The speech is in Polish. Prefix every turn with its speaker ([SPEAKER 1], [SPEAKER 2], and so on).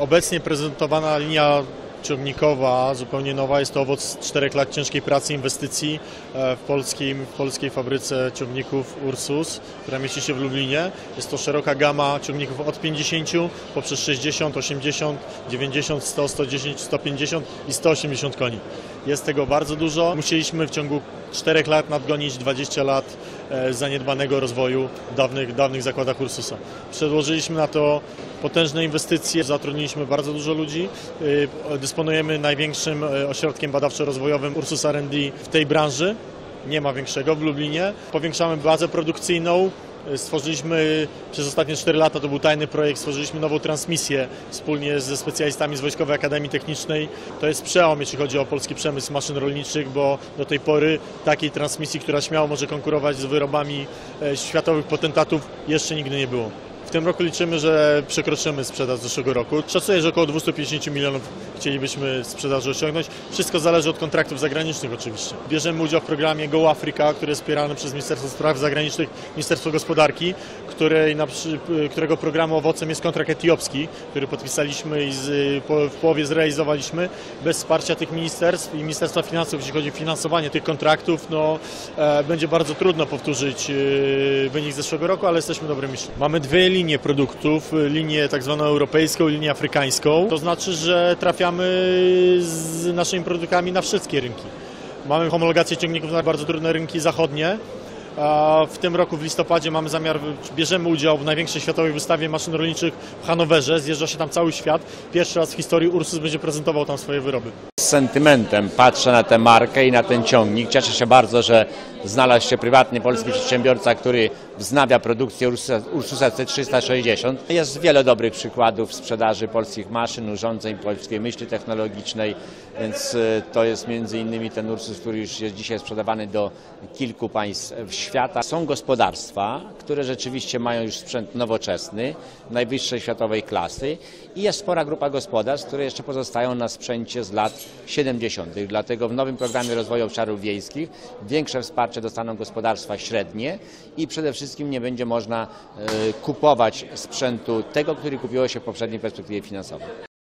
[SPEAKER 1] Obecnie prezentowana linia ciągnikowa, zupełnie nowa, jest to owoc czterech lat ciężkiej pracy, inwestycji e, w, polskim, w polskiej fabryce ciągników Ursus, która mieści się w Lublinie. Jest to szeroka gama ciągników od 50 poprzez 60, 80, 90, 100, 110, 150 i 180 koni. Jest tego bardzo dużo. Musieliśmy w ciągu 4 lat nadgonić 20 lat e, zaniedbanego rozwoju w dawnych, dawnych zakładach Ursusa. Przedłożyliśmy na to potężne inwestycje, zatrudniliśmy bardzo dużo ludzi. Y, Dysponujemy największym e, ośrodkiem badawczo-rozwojowym Ursus R&D w tej branży. Nie ma większego w Lublinie. Powiększamy bazę produkcyjną. Y, Stworzyliśmy przez ostatnie 4 lata, to był tajny projekt, stworzyliśmy nową transmisję wspólnie ze specjalistami z Wojskowej Akademii Technicznej. To jest przełom, jeśli chodzi o polski przemysł maszyn rolniczych, bo do tej pory takiej transmisji, która śmiało może konkurować z wyrobami światowych potentatów, jeszcze nigdy nie było. Tym roku liczymy, że przekroczymy sprzedaż z zeszłego roku. Szacuję, że około 250 milionów chcielibyśmy sprzedaży osiągnąć. Wszystko zależy od kontraktów zagranicznych oczywiście. Bierzemy udział w programie Go Africa, który jest wspierany przez Ministerstwo Spraw Zagranicznych, Ministerstwo Gospodarki, której, którego programu owocem jest kontrakt etiopski, który podpisaliśmy i z, po, w połowie zrealizowaliśmy. Bez wsparcia tych ministerstw i Ministerstwa Finansów, jeśli chodzi o finansowanie tych kontraktów, no, e, będzie bardzo trudno powtórzyć e, wynik z zeszłego roku, ale jesteśmy dobrymi. Mamy dwie linie produktów, e, linię tak zwaną europejską linię afrykańską. To znaczy, że trafiamy z naszymi produktami na wszystkie rynki. Mamy homologację ciągników na bardzo trudne rynki zachodnie. W tym roku w listopadzie mamy zamiar, bierzemy udział w największej światowej wystawie maszyn rolniczych w Hanowerze. Zjeżdża się tam cały świat. Pierwszy raz w historii Ursus będzie prezentował tam swoje wyroby.
[SPEAKER 2] Z sentymentem patrzę na tę markę i na ten ciągnik. Cieszę się bardzo, że znalazł się prywatny polski przedsiębiorca, który wznawia produkcję Ursusa, Ursusa C360. Jest wiele dobrych przykładów sprzedaży polskich maszyn, urządzeń, polskiej myśli technologicznej, więc y, to jest między innymi ten Ursus, który już jest dzisiaj sprzedawany do kilku państw świata. Są gospodarstwa, które rzeczywiście mają już sprzęt nowoczesny, najwyższej światowej klasy i jest spora grupa gospodarstw, które jeszcze pozostają na sprzęcie z lat 70. Dlatego w nowym programie rozwoju obszarów wiejskich większe wsparcie dostaną gospodarstwa średnie i przede wszystkim nie będzie można e, kupować sprzętu tego, który kupiło się w poprzedniej perspektywie finansowej.